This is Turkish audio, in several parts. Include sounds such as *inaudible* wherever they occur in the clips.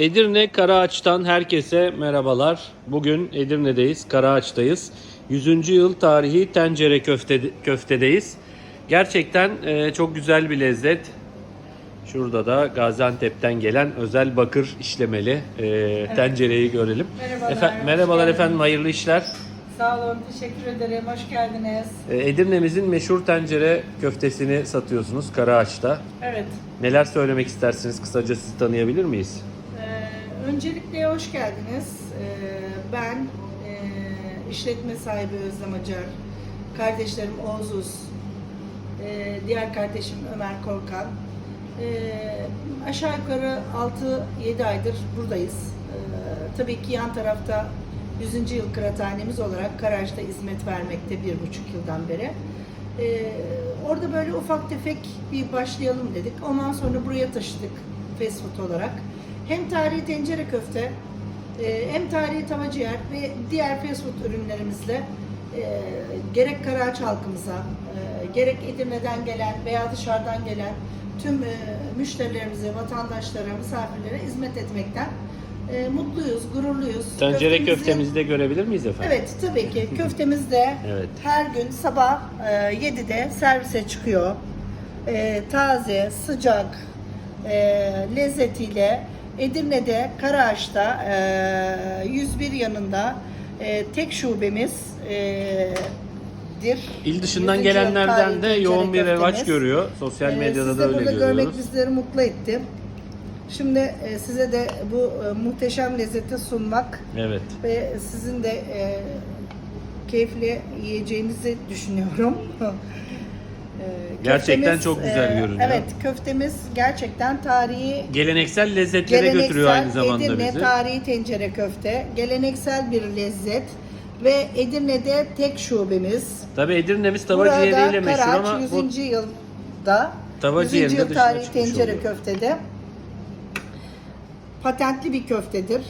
Edirne Karaağaç'tan herkese merhabalar. Bugün Edirne'deyiz, Karaağaç'tayız. 100. yıl tarihi tencere köfte, köftedeyiz. Gerçekten e, çok güzel bir lezzet. Şurada da Gaziantep'ten gelen özel bakır işlemeli e, tencereyi görelim. Merhabalar, Efe- merhabalar efendim, hayırlı işler. Sağ olun, teşekkür ederim. Hoş geldiniz. E, Edirne'mizin meşhur tencere köftesini satıyorsunuz Karaağaç'ta. Evet, Neler söylemek istersiniz? Kısaca sizi tanıyabilir miyiz? Öncelikle hoş geldiniz. E, ben e, işletme sahibi Özlem Acar, kardeşlerim Oğuz Uz, e, diğer kardeşim Ömer Korkan. E, aşağı yukarı 6-7 aydır buradayız. Tabii ki yan tarafta 100. yıl kıraathanemiz olarak Karaç'ta hizmet vermekte bir buçuk yıldan beri. Ee, orada böyle ufak tefek bir başlayalım dedik. Ondan sonra buraya taşıdık fast food olarak. Hem tarihi tencere köfte, e, hem tarihi tava ciğer ve diğer fast food ürünlerimizle e, gerek Karaağaç halkımıza, e, gerek Edirne'den gelen veya dışarıdan gelen tüm e, müşterilerimize, vatandaşlara, misafirlere hizmet etmekten e, mutluyuz, gururluyuz. Tencere Köftemizi- köftemizi de görebilir miyiz efendim? Evet tabii ki *laughs* köftemiz de Evet. her gün sabah e, 7'de servise çıkıyor. E, taze, sıcak, e, lezzetiyle Edirne'de Karaağaç'ta e, 101 yanında e, tek şubemiz e, dir. İl dışından 100. yıl gelenlerden de yoğun bir revaç görüyor. Sosyal Ee, medyada sizi da öyle burada görüyoruz. görmek bizleri mutlu etti. Şimdi e, size de bu e, muhteşem lezzeti sunmak Evet. ve sizin de e, keyifli yiyeceğinizi düşünüyorum. *laughs* E, Gerçekten köftemiz, çok güzel e, görünüyor. Evet, köftemiz gerçekten tarihi Geleneksel lezzetlere götürüyor aynı zamanda Edirne bizi. tarihi tencere köfte. Geleneksel bir lezzet ve Edirne'de tek şubemiz. Tabii Edirne'miz tava Burada ciğeriyle meşhur ama 100. bu yılda Tava 100. ciğerinde yıl tarihi tencere oluyor. köftede patentli bir köftedir.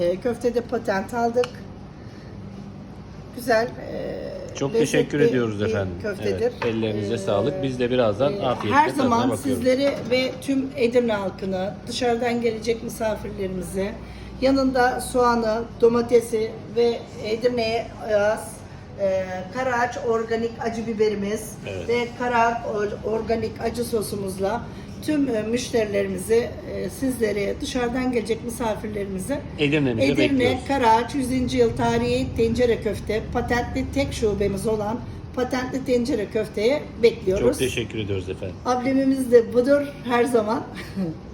Ee, köftede patent aldık. Güzel. e, çok lezzetli teşekkür ediyoruz bir efendim. Köftedir. Evet, ellerinize Ee, sağlık. Biz de birazdan e, afiyetle Her tadına zaman bakıyoruz. sizleri ve tüm Edirne halkını, dışarıdan gelecek misafirlerimizi, yanında soğanı, domatesi ve Edirne'ye az e, Karaağaç organik acı biberimiz Evet. ve Karaağaç or- organik acı sosumuzla tüm e, müşterilerimizi, e, sizleri, dışarıdan gelecek misafirlerimizi Edirne'mize Edirne, bekliyoruz. Karaağaç 100. yıl tarihi tencere köfte, patentli tek şubemiz olan patentli tencere köfteye bekliyoruz. Çok teşekkür ediyoruz efendim. Ablemimiz de budur her zaman. *laughs*